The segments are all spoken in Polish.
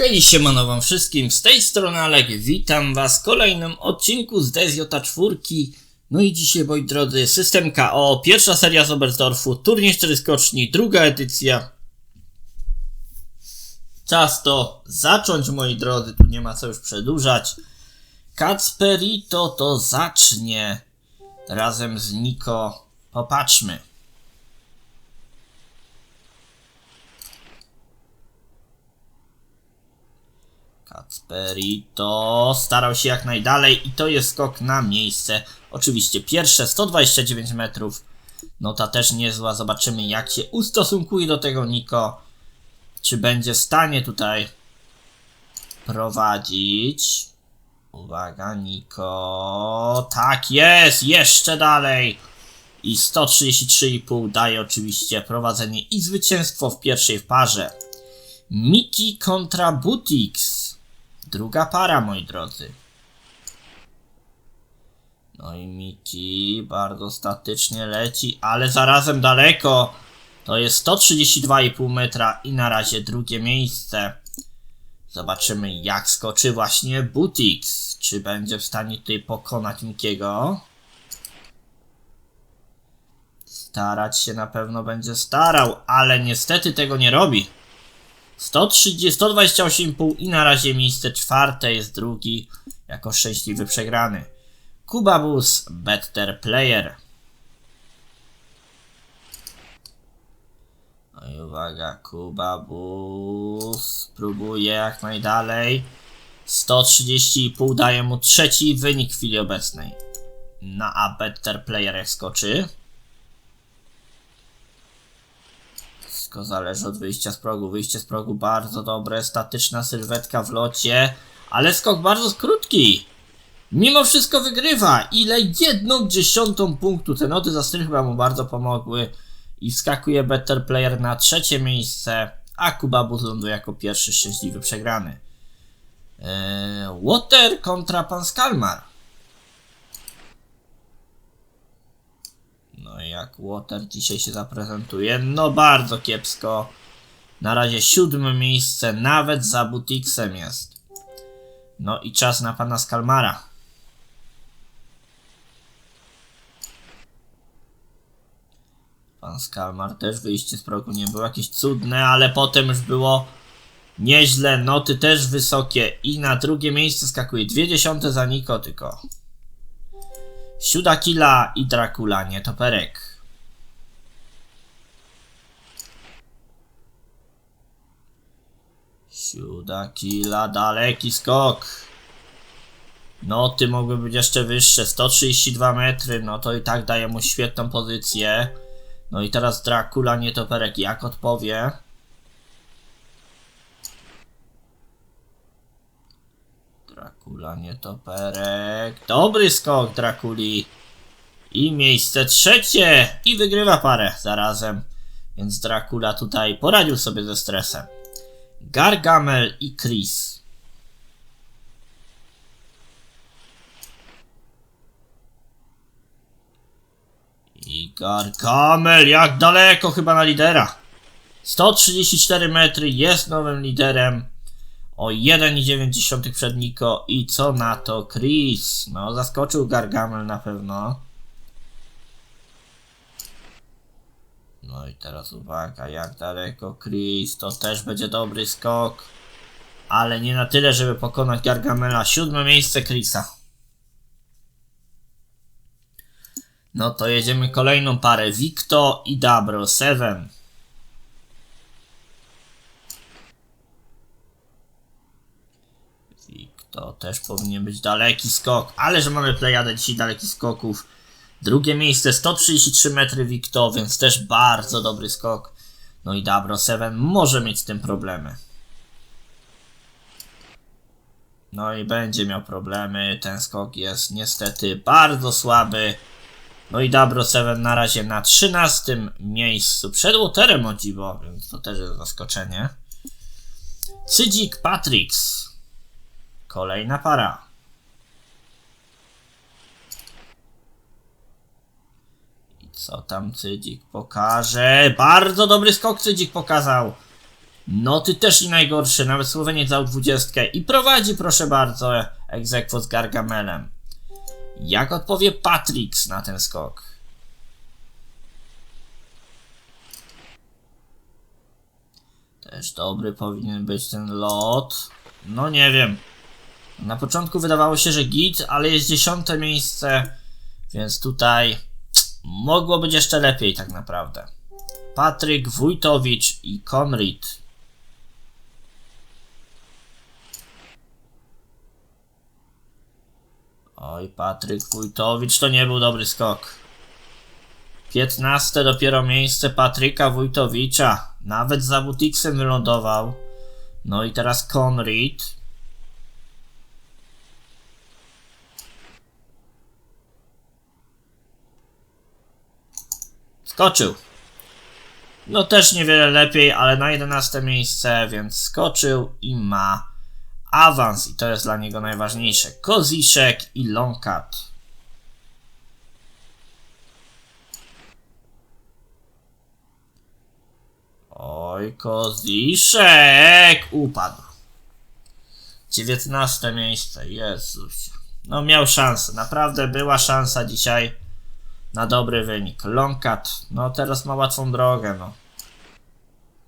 Hej, siemano wam wszystkim, z tej strony Alek, witam was w kolejnym odcinku z Desjota 4. No i dzisiaj, moi drodzy, system KO, pierwsza seria z Oberstdorfu, turniej 4 skoczni, druga edycja. Czas to zacząć, moi drodzy, tu nie ma co już przedłużać. Kacperito to zacznie razem z Niko. Popatrzmy. Kacperito starał się jak najdalej i to jest skok na miejsce. Oczywiście pierwsze 129 metrów. No ta też niezła. Zobaczymy jak się ustosunkuje do tego Niko. Czy będzie w stanie tutaj prowadzić. Uwaga Niko. Tak jest! Jeszcze dalej! I 133,5 daje oczywiście prowadzenie i zwycięstwo w pierwszej parze. Miki kontra Butix. Druga para, moi drodzy. No i Miki bardzo statycznie leci, ale zarazem daleko. To jest 132,5 metra i na razie drugie miejsce. Zobaczymy jak skoczy właśnie Butix. Czy będzie w stanie tutaj pokonać Mikiego? Starać się na pewno będzie starał, ale niestety tego nie robi. 130, 128,5 i na razie miejsce czwarte jest drugi jako szczęśliwy przegrany. Kubabus Better Player. No i uwaga, Kubabus próbuje jak najdalej. 130,5 daje mu trzeci wynik w chwili obecnej. Na A Better Player jak skoczy. Wszystko zależy od wyjścia z progu. Wyjście z progu bardzo dobre, statyczna sylwetka w locie, ale skok bardzo krótki. Mimo wszystko wygrywa. Ile? Jedną dziesiątą punktu. Te noty za styl chyba mu bardzo pomogły. I wskakuje Better Player na trzecie miejsce, a Kubabus ląduje jako pierwszy szczęśliwy przegrany. Eee, Water kontra Pan Skalmar. No i jak Water dzisiaj się zaprezentuje? No bardzo kiepsko. Na razie siódme miejsce, nawet za Butixem jest. No i czas na pana Skalmara. Pan Skalmar też wyjście z progu nie było jakieś cudne, ale potem już było nieźle. Noty też wysokie i na drugie miejsce skakuje dwie dziesiąte za Niko tylko. Siuda Killa i Dracula, nie toperek. Siuda Killa, daleki skok. Noty mogły być jeszcze wyższe, 132 metry, no to i tak daje mu świetną pozycję. No i teraz Dracula, nie toperek, jak odpowie? Dracula, nie toperek. Dobry skok Drakuli. I miejsce trzecie. I wygrywa parę zarazem. Więc Dracula tutaj poradził sobie ze stresem. Gargamel i Chris. I Gargamel, jak daleko chyba na lidera. 134 metry, jest nowym liderem o 1,9 przed Niko i co na to Chris? No zaskoczył Gargamel na pewno. No i teraz uwaga, jak daleko Chris, to też będzie dobry skok. Ale nie na tyle, żeby pokonać Gargamela. Siódme miejsce Chrisa. No to jedziemy kolejną parę. Victo i Dabro 7. To też powinien być daleki skok, ale że mamy plejadę dzisiaj dalekich skoków. Drugie miejsce 133 metry Victo, więc też bardzo dobry skok. No i Dabro 7 może mieć z tym problemy. No i będzie miał problemy. Ten skok jest niestety bardzo słaby. No i Dabro 7 na razie na 13 miejscu. Przed Waterem o dziwo, więc to też jest zaskoczenie. Cydzik Patrix Kolejna para. I co tam Cydzik pokaże? Bardzo dobry skok Cydzik pokazał. No ty też nie najgorszy, nawet Słoweniec dał 20 i prowadzi proszę bardzo egzekwo z Gargamelem. Jak odpowie Patrix na ten skok? Też dobry powinien być ten lot. No nie wiem. Na początku wydawało się, że git, ale jest dziesiąte miejsce, więc tutaj mogło być jeszcze lepiej tak naprawdę. Patryk Wójtowicz i Konrad. Oj, Patryk Wójtowicz to nie był dobry skok. 15 dopiero miejsce Patryka Wójtowicza. Nawet za Butiksem wylądował. No i teraz Konrad. Skoczył. No też niewiele lepiej, ale na 11 miejsce, więc skoczył i ma awans i to jest dla niego najważniejsze. Koziszek i Longcat. Oj, Koziszek upadł. 19 miejsce, Jezus. No miał szansę, naprawdę była szansa dzisiaj na dobry wynik. Longcat, no teraz ma łatwą drogę, no.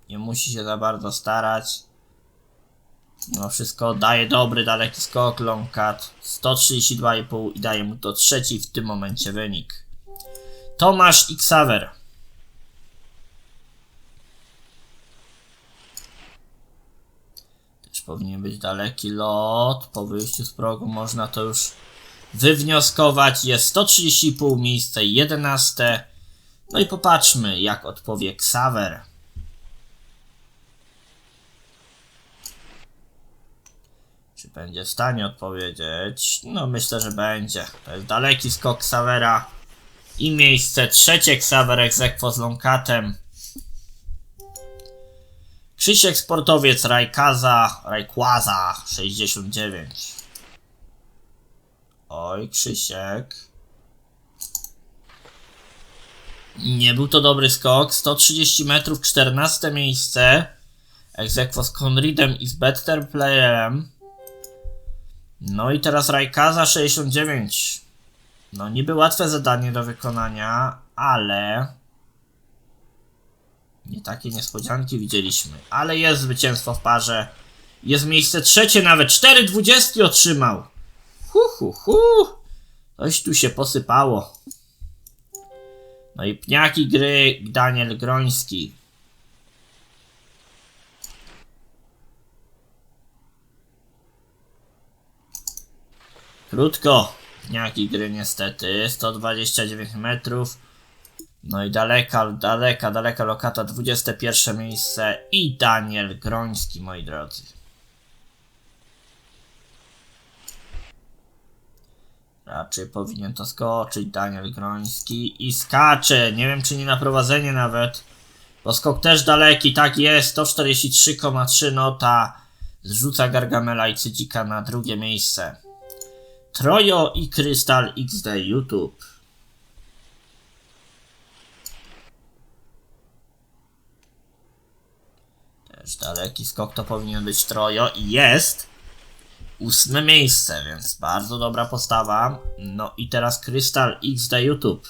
Nie musi się za bardzo starać. No wszystko daje dobry, daleki skok, Longcat 132,5 i daje mu to trzeci w tym momencie wynik. Tomasz Xaver. Też powinien być daleki lot. Po wyjściu z progu można to już wywnioskować. Jest 130,5 miejsce 11. No i popatrzmy jak odpowie Xaver. Czy będzie w stanie odpowiedzieć? No myślę, że będzie. To jest daleki skok Xavera. I miejsce trzecie Xaver egzekwo z Longcatem. Krzysiek Sportowiec Rajkaza, Rajkłaza 69. Oj, Krzysiek. Nie był to dobry skok. 130 metrów, 14 miejsce. Egzekwo z Conridem i z Better Playerem. No i teraz Rajkaza 69. No niby łatwe zadanie do wykonania, ale... Nie takie niespodzianki widzieliśmy. Ale jest zwycięstwo w parze. Jest miejsce trzecie nawet. 4,20 otrzymał. Hu, hu, hu. Coś tu się posypało. No i pniaki gry Daniel Groński. Krótko. Pniaki gry niestety. 129 metrów. No i daleka, daleka, daleka lokata. 21 miejsce. I Daniel Groński, moi drodzy. Raczej powinien to skoczyć Daniel Groński i skacze. Nie wiem czy nie na prowadzenie nawet. Bo skok też daleki, tak jest. 143,3 nota. Zrzuca Gargamela i Cydzika na drugie miejsce. Trojo i Krystal XD YouTube. Też daleki skok to powinien być Trojo i jest ósme miejsce, więc bardzo dobra postawa. No i teraz Krystal XD YouTube.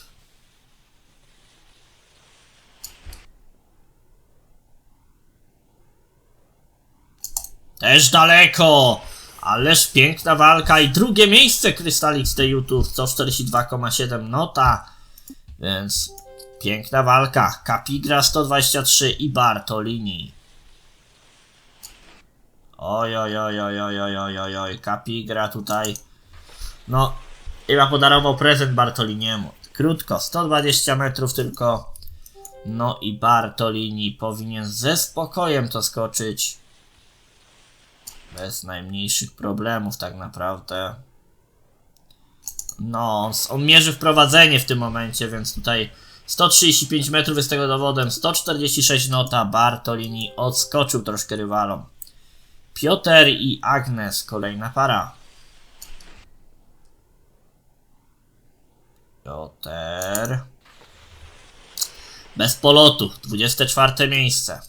Też daleko! Ależ piękna walka i drugie miejsce Krystal XD YouTube 142,7 nota. Więc piękna walka. Capigra 123 i Bartolini. Oj, oj, oj, oj, oj, oj, oj, oj, oj, Capigra tutaj. No, chyba podarował prezent Bartoliniemu. Krótko, 120 metrów tylko. No i Bartolini powinien ze spokojem to skoczyć. Bez najmniejszych problemów tak naprawdę. No, on mierzy wprowadzenie w tym momencie, więc tutaj 135 metrów jest tego dowodem. 146 nota. Bartolini odskoczył troszkę rywalom. Piotr i Agnes, kolejna para. Piotr. Bez polotu, 24 miejsce.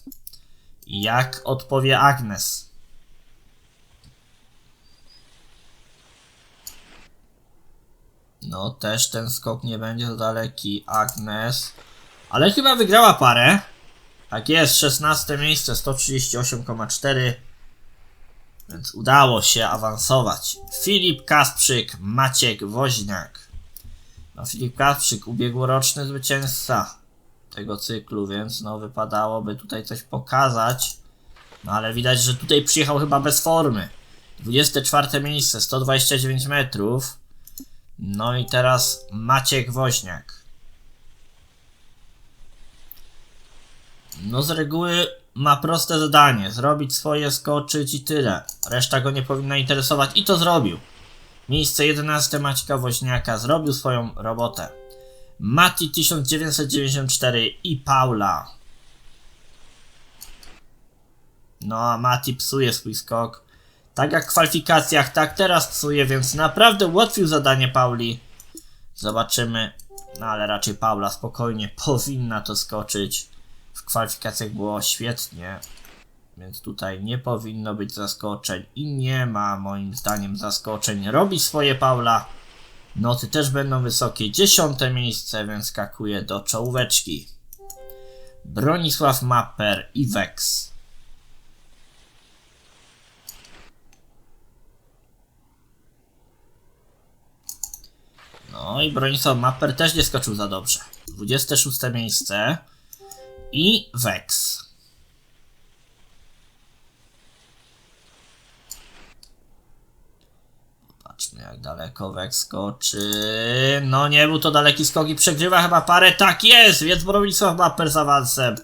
Jak odpowie Agnes? No, też ten skok nie będzie za daleki. Agnes. Ale chyba wygrała parę. Tak jest, 16 miejsce, 138,4. Więc udało się awansować. Filip Kasprzyk, Maciek Woźniak. No, Filip Kasprzyk, ubiegłoroczny zwycięzca tego cyklu, więc no wypadałoby tutaj coś pokazać. No ale widać, że tutaj przyjechał chyba bez formy. 24 miejsce, 129 metrów. No i teraz Maciek Woźniak. No z reguły ma proste zadanie. Zrobić swoje, skoczyć i tyle. Reszta go nie powinna interesować i to zrobił. Miejsce 11 Maćka Woźniaka zrobił swoją robotę. Mati 1994 i Paula. No a Mati psuje swój skok. Tak jak w kwalifikacjach, tak teraz psuje, więc naprawdę ułatwił zadanie Pauli. Zobaczymy. No ale raczej Paula spokojnie powinna to skoczyć. W kwalifikacjach było świetnie. Więc tutaj nie powinno być zaskoczeń i nie ma moim zdaniem zaskoczeń. Robi swoje Paula. Noty też będą wysokie. Dziesiąte miejsce, więc skakuje do czołóweczki. Bronisław Mapper i Vex. No i Bronisław Mapper też nie skoczył za dobrze. 26 miejsce. I Vex. Patrzmy jak daleko Vex skoczy. No nie był to daleki skok i przegrywa chyba parę. Tak jest, więc Bronisław Mapper z awansem.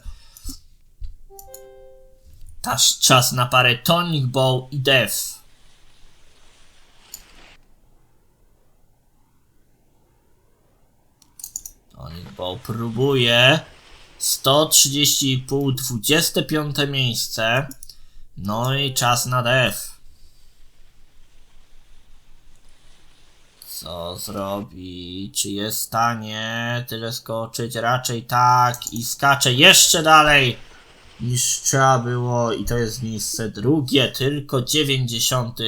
Taż czas na parę Tonic Bow i Def. Tonic Bow próbuje. 130,5, 25 miejsce. No i czas na def. Co zrobi? Czy jest w stanie tyle skoczyć? Raczej tak. I skacze jeszcze dalej niż trzeba było. I to jest miejsce drugie. Tylko 90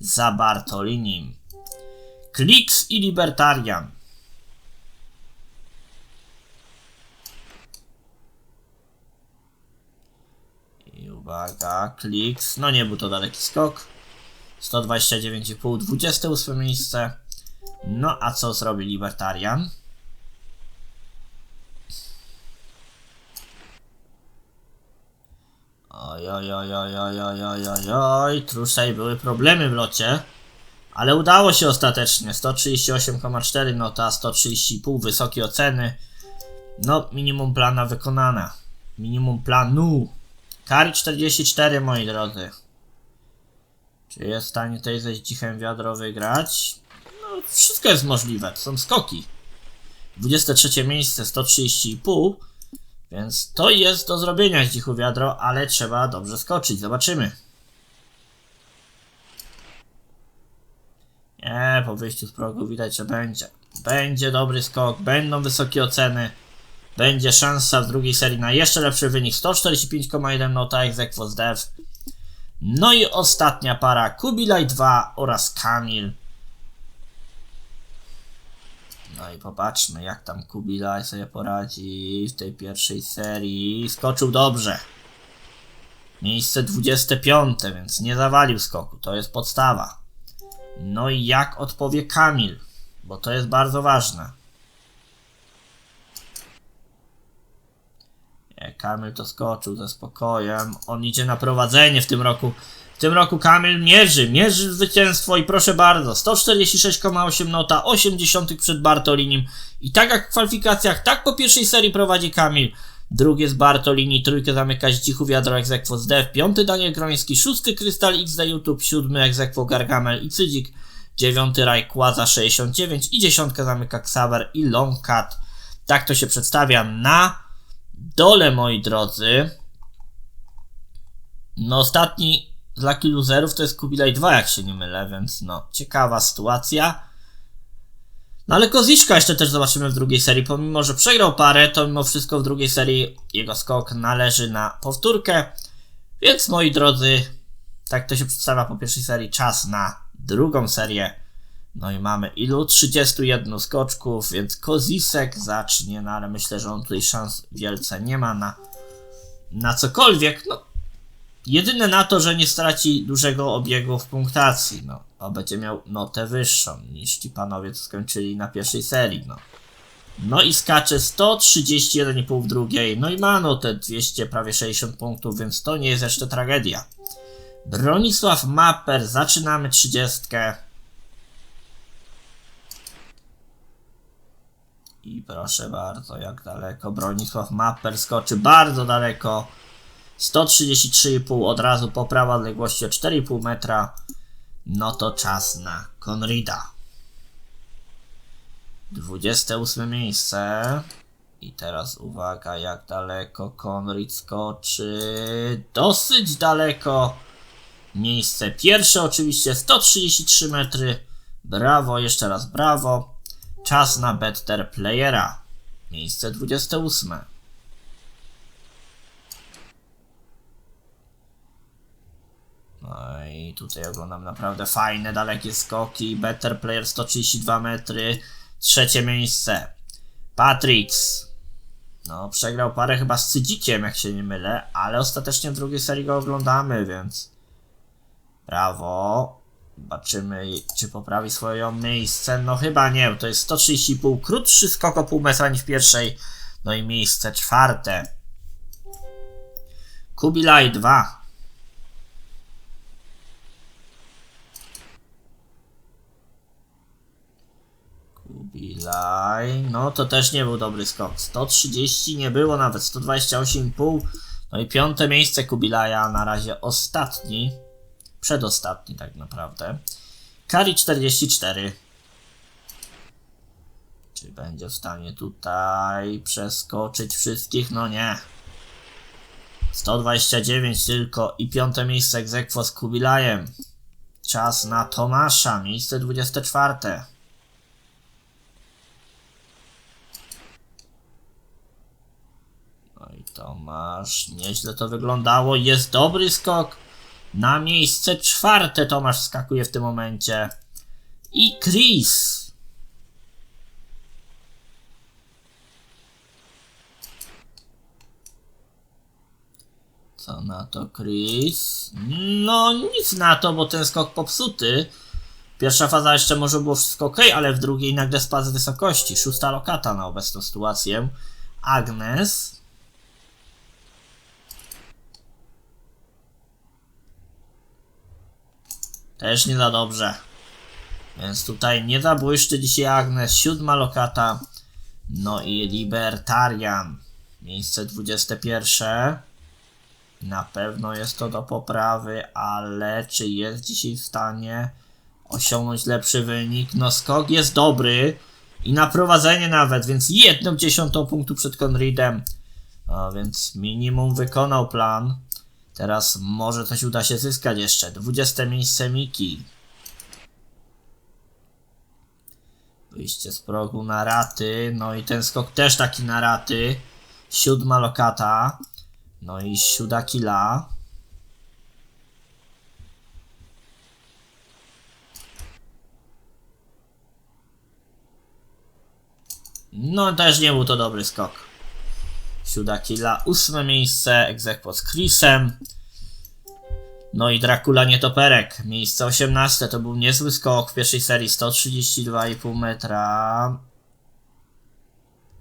za Bartolinim. Kliks i Libertarian. I uwaga, kliks. No nie był to daleki skok. 129,5, 28 miejsce. No a co zrobi Libertarian? Oj, oj, oj, oj, oj, oj, oj, oj, oj, truszej były problemy w locie. Ale udało się ostatecznie. 138,4 nota, 130,5 wysokie oceny. No, minimum plana wykonana. Minimum planu. Kari 44, moi drodzy. Czy jest w stanie tutaj ze dzichem wiadro wygrać? No, wszystko jest możliwe, to są skoki. 23 miejsce, 130,5. Więc to jest do zrobienia z dzichu wiadro, ale trzeba dobrze skoczyć. Zobaczymy. Nie, po wyjściu z progu widać, że będzie. Będzie dobry skok, będą wysokie oceny. Będzie szansa w drugiej serii na jeszcze lepszy wynik. 145,1 nota z dev. No i ostatnia para Kubilaj 2 oraz Kamil. No i popatrzmy jak tam Kubilaj sobie poradzi w tej pierwszej serii. Skoczył dobrze. Miejsce 25, więc nie zawalił skoku. To jest podstawa. No i jak odpowie Kamil? Bo to jest bardzo ważne. Kamil to skoczył ze spokojem. On idzie na prowadzenie w tym roku. W tym roku Kamil mierzy, mierzy zwycięstwo i proszę bardzo, 146,8 nota, 80 przed Bartolinim. I tak jak w kwalifikacjach, tak po pierwszej serii prowadzi Kamil. Drugie z Bartolini, trójkę zamyka Zdzichu Wiadro Egzekwo z Dev, piąty Daniel Groński, szósty Krystal XD YouTube, siódmy Egzekwo Gargamel i Cydzik, dziewiąty Rajkłaza 69 i dziesiątkę zamyka Xaver i Longcat. Tak to się przedstawia na dole, moi drodzy. No ostatni z Lucky Loserów to jest Kubilaj 2, jak się nie mylę, więc no, ciekawa sytuacja. No ale Koziszka jeszcze też zobaczymy w drugiej serii. Pomimo, że przegrał parę, to mimo wszystko w drugiej serii jego skok należy na powtórkę. Więc moi drodzy, tak to się przedstawia po pierwszej serii, czas na drugą serię. No i mamy ilu? 31 skoczków, więc Kozisek zacznie, no ale myślę, że on tutaj szans wielce nie ma na, na cokolwiek. No, jedyne na to, że nie straci dużego obiegu w punktacji, no, a będzie miał notę wyższą niż ci panowie, co skończyli na pierwszej serii, no. No i skacze 131,5 w drugiej, no i ma notę 200, prawie 60 punktów, więc to nie jest jeszcze tragedia. Bronisław Mapper, zaczynamy 30. I proszę bardzo, jak daleko Bronisław Mapper skoczy, bardzo daleko. 133,5 od razu poprawa odległości o 4,5 metra. No to czas na Konrida. 28 miejsce. I teraz uwaga, jak daleko Konrad skoczy. Dosyć daleko. Miejsce pierwsze oczywiście 133 metry. Brawo, jeszcze raz brawo. Czas na Better Playera. Miejsce 28. No i tutaj oglądam naprawdę fajne, dalekie skoki. Better Player 132 metry. Trzecie miejsce. Patrix. No, przegrał parę chyba z Cydzikiem, jak się nie mylę, ale ostatecznie w drugiej serii go oglądamy, więc brawo. Zobaczymy, czy poprawi swoje miejsce. No chyba nie, to jest 130,5, krótszy skok o pół metra niż w pierwszej. No i miejsce czwarte. Kubilaj 2. Kubilaj, no to też nie był dobry skok. 130 nie było nawet, 128,5. No i piąte miejsce Kubilaja, na razie ostatni. Przedostatni tak naprawdę. Kari 44. Czy będzie w stanie tutaj przeskoczyć wszystkich? No nie. 129 tylko i piąte miejsce egzekwo z Kubilajem. Czas na Tomasza, miejsce 24. No i Tomasz, nieźle to wyglądało. Jest dobry skok. Na miejsce czwarte Tomasz skakuje w tym momencie. I Chris. Co na to Chris? No nic na to, bo ten skok popsuty. Pierwsza faza jeszcze może było wszystko ok, ale w drugiej nagle spadł z wysokości. Szósta lokata na obecną sytuację. Agnes. Też nie za dobrze. Więc tutaj nie zabłyszczy dzisiaj Agnes. Siódma lokata. No i Libertarian. Miejsce 21. Na pewno jest to do poprawy, ale czy jest dzisiaj w stanie osiągnąć lepszy wynik? No skok jest dobry i na prowadzenie nawet, więc jedną dziesiątą punktu przed Conridem. A więc minimum wykonał plan. Teraz może coś uda się zyskać jeszcze. 20 miejsce Miki. Wyjście z progu na raty. No i ten skok też taki na raty. Siódma lokata. No i sióda killa. No też nie był to dobry skok. Sióda killa. Ósme miejsce. Egzekwo z Chrisem. No i Dracula Nietoperek. Miejsce 18. To był niezły skok w pierwszej serii. 132,5 metra.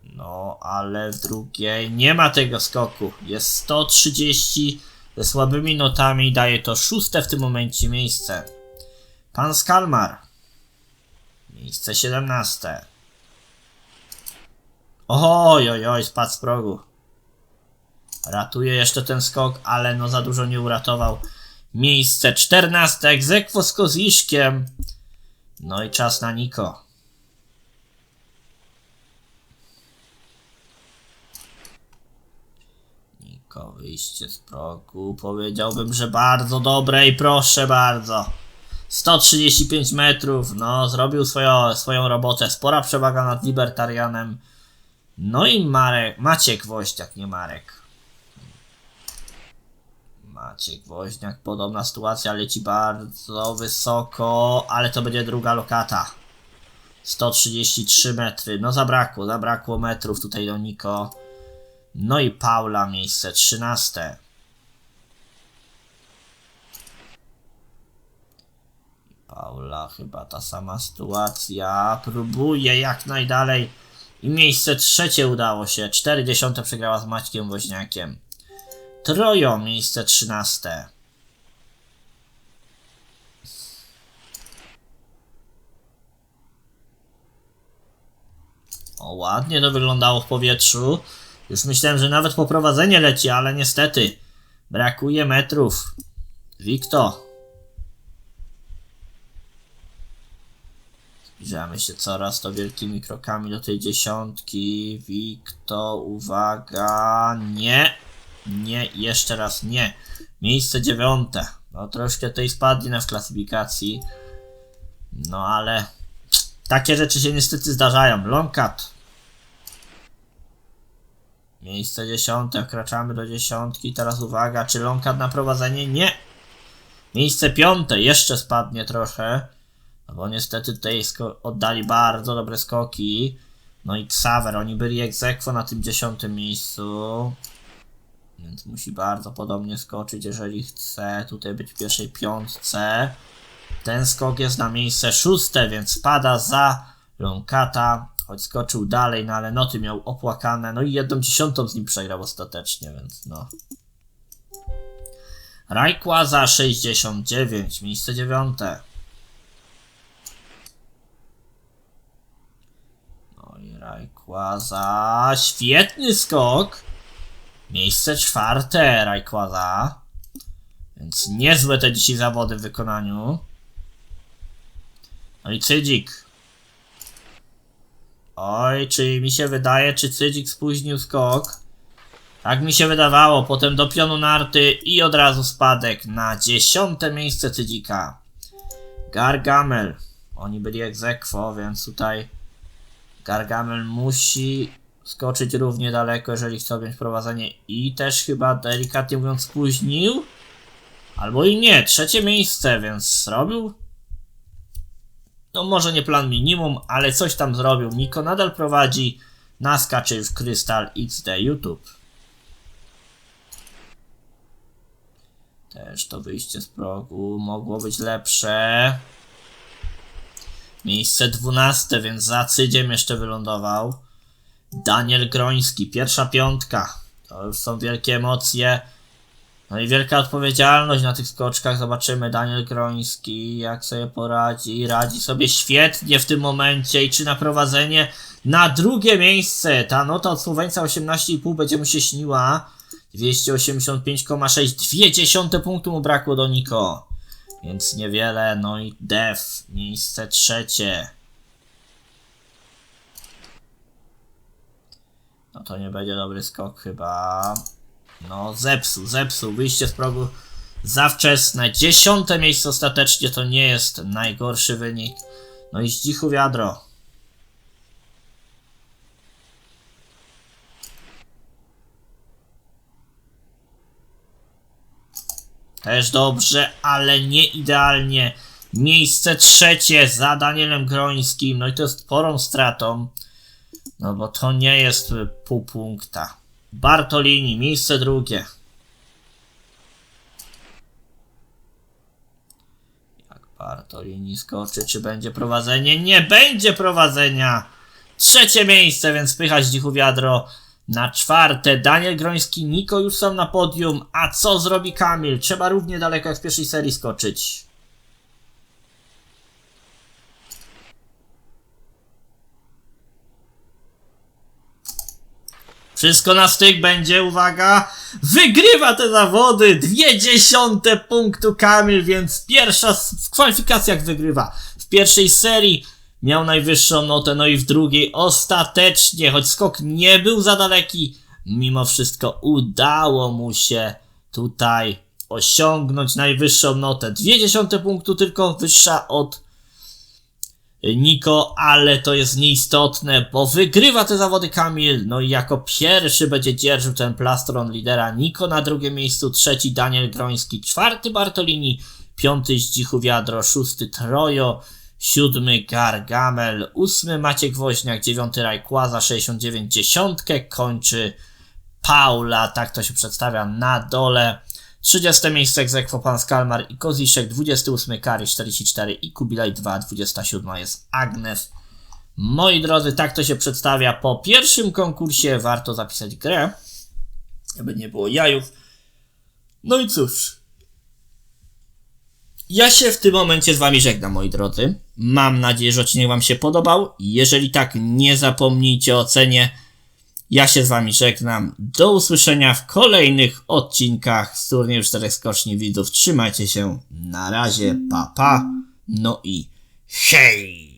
No, ale w drugiej nie ma tego skoku. Jest 130 ze słabymi notami. Daje to szóste w tym momencie miejsce. Pan Skalmar. Miejsce 17. Oj, oj, oj, spadł z progu. Ratuje jeszcze ten skok, ale no za dużo nie uratował. Miejsce 14. Egzekwo z Koziszkiem. No i czas na Niko. Niko, wyjście z progu. Powiedziałbym, że bardzo dobre i proszę bardzo. 135 metrów, no zrobił swoją, swoją robotę. Spora przewaga nad Libertarianem. No i Marek, Maciek Woździak, nie Marek. Maciek Woźniak, podobna sytuacja, leci bardzo wysoko, ale to będzie druga lokata. 133 metry, no zabrakło, zabrakło metrów tutaj do Niko. No i Paula miejsce 13. Paula chyba ta sama sytuacja. Próbuje jak najdalej. I miejsce trzecie udało się. 40 przegrała z Maćkiem Woźniakiem. Trojo miejsce 13. O, ładnie to wyglądało w powietrzu. Już myślałem, że nawet poprowadzenie leci, ale niestety brakuje metrów. Wikto. Zbliżamy się coraz to wielkimi krokami do tej dziesiątki. Wikto, uwaga. Nie. Nie, jeszcze raz nie. Miejsce dziewiąte. No troszkę tej spadnie w klasyfikacji. No ale takie rzeczy się niestety zdarzają. Longcat. Miejsce dziesiąte, wkraczamy do dziesiątki. Teraz uwaga, czy Longcat na prowadzenie? Nie. Miejsce piąte, jeszcze spadnie trochę. No bo niestety tutaj oddali bardzo dobre skoki. No i Xaver, oni byli aequo na tym dziesiątym miejscu. Więc musi bardzo podobnie skoczyć, jeżeli chce tutaj być w pierwszej piątce. Ten skok jest na miejsce szóste, więc spada za Longcata. Choć skoczył dalej, no ale noty miał opłakane. No i jedną dziesiątą z nim przegrał ostatecznie, więc no. Rajkłaza 69, miejsce dziewiąte. No i Rajkłaza, świetny skok. Miejsce czwarte Rajkłaza. Więc niezłe te dzisiaj zawody w wykonaniu. No i Cydzik. Oj, czy mi się wydaje, czy Cydzik spóźnił skok? Tak mi się wydawało, potem do pionu narty i od razu spadek na dziesiąte miejsce Cydzika. Gargamel. Oni byli aequo, więc tutaj Gargamel musi skoczyć równie daleko, jeżeli chce objąć prowadzenie i też chyba delikatnie mówiąc spóźnił. Albo i nie, trzecie miejsce, więc zrobił. No może nie plan minimum, ale coś tam zrobił. Niko nadal prowadzi. Naskacze już Krystal XD YouTube. Też to wyjście z progu mogło być lepsze. Miejsce 12, więc za Cydziem jeszcze wylądował. Daniel Groński, pierwsza piątka. To już są wielkie emocje. No i wielka odpowiedzialność na tych skoczkach. Zobaczymy Daniel Groński, jak sobie poradzi. Radzi sobie świetnie w tym momencie i czy na prowadzenie na drugie miejsce. Ta nota od Słoweńca 18,5 będzie mu się śniła. 285,6. Dwie dziesiąte punktu mu brakło do Niko. Więc niewiele. No i Def, miejsce trzecie. No to nie będzie dobry skok chyba. No zepsuł, zepsuł. Wyjście z progu za wczesne. Dziesiąte miejsce ostatecznie to nie jest najgorszy wynik. No i zdzichu wiadro. Też dobrze, ale nie idealnie. Miejsce trzecie za Danielem Grońskim. No i to jest sporą stratą. No bo to nie jest pół punkta. Bartolini, miejsce drugie. Jak Bartolini skoczy, czy będzie prowadzenie? Nie będzie prowadzenia! Trzecie miejsce, więc pychać dzichu wiadro na czwarte. Daniel Groński, Niko już są na podium. A co zrobi Kamil? Trzeba równie daleko jak w pierwszej serii skoczyć. Wszystko na styk będzie, uwaga. Wygrywa te zawody. Dwie dziesiąte punktu Kamil, więc pierwsza w kwalifikacjach wygrywa. W pierwszej serii miał najwyższą notę, no i w drugiej ostatecznie, choć skok nie był za daleki, mimo wszystko udało mu się tutaj osiągnąć najwyższą notę. Dwie dziesiąte punktu tylko wyższa od Niko, ale to jest nieistotne, bo wygrywa te zawody Kamil, no i jako pierwszy będzie dzierżył ten plastron lidera Niko na drugim miejscu, trzeci Daniel Groński, czwarty Bartolini, piąty Zdzichu Wiadro, szósty Trojo, siódmy Gargamel, ósmy Maciek Woźniak, dziewiąty Rajkłaza, 69, dziesiątkę kończy Paula, tak to się przedstawia na dole. 30 miejsce egzekwo pan Skalmar i Koziszek, 28 Kary 44 i Kubilaj 2, 27 jest Agnes. Moi drodzy, tak to się przedstawia po pierwszym konkursie. Warto zapisać grę, aby nie było jajów. No i cóż. Ja się w tym momencie z wami żegnam, moi drodzy. Mam nadzieję, że odcinek wam się podobał. Jeżeli tak, nie zapomnijcie o ocenie. Ja się z wami żegnam. Do usłyszenia w kolejnych odcinkach z turnieju czterech skoczni widzów. Trzymajcie się. Na razie. Pa, pa. No i hej!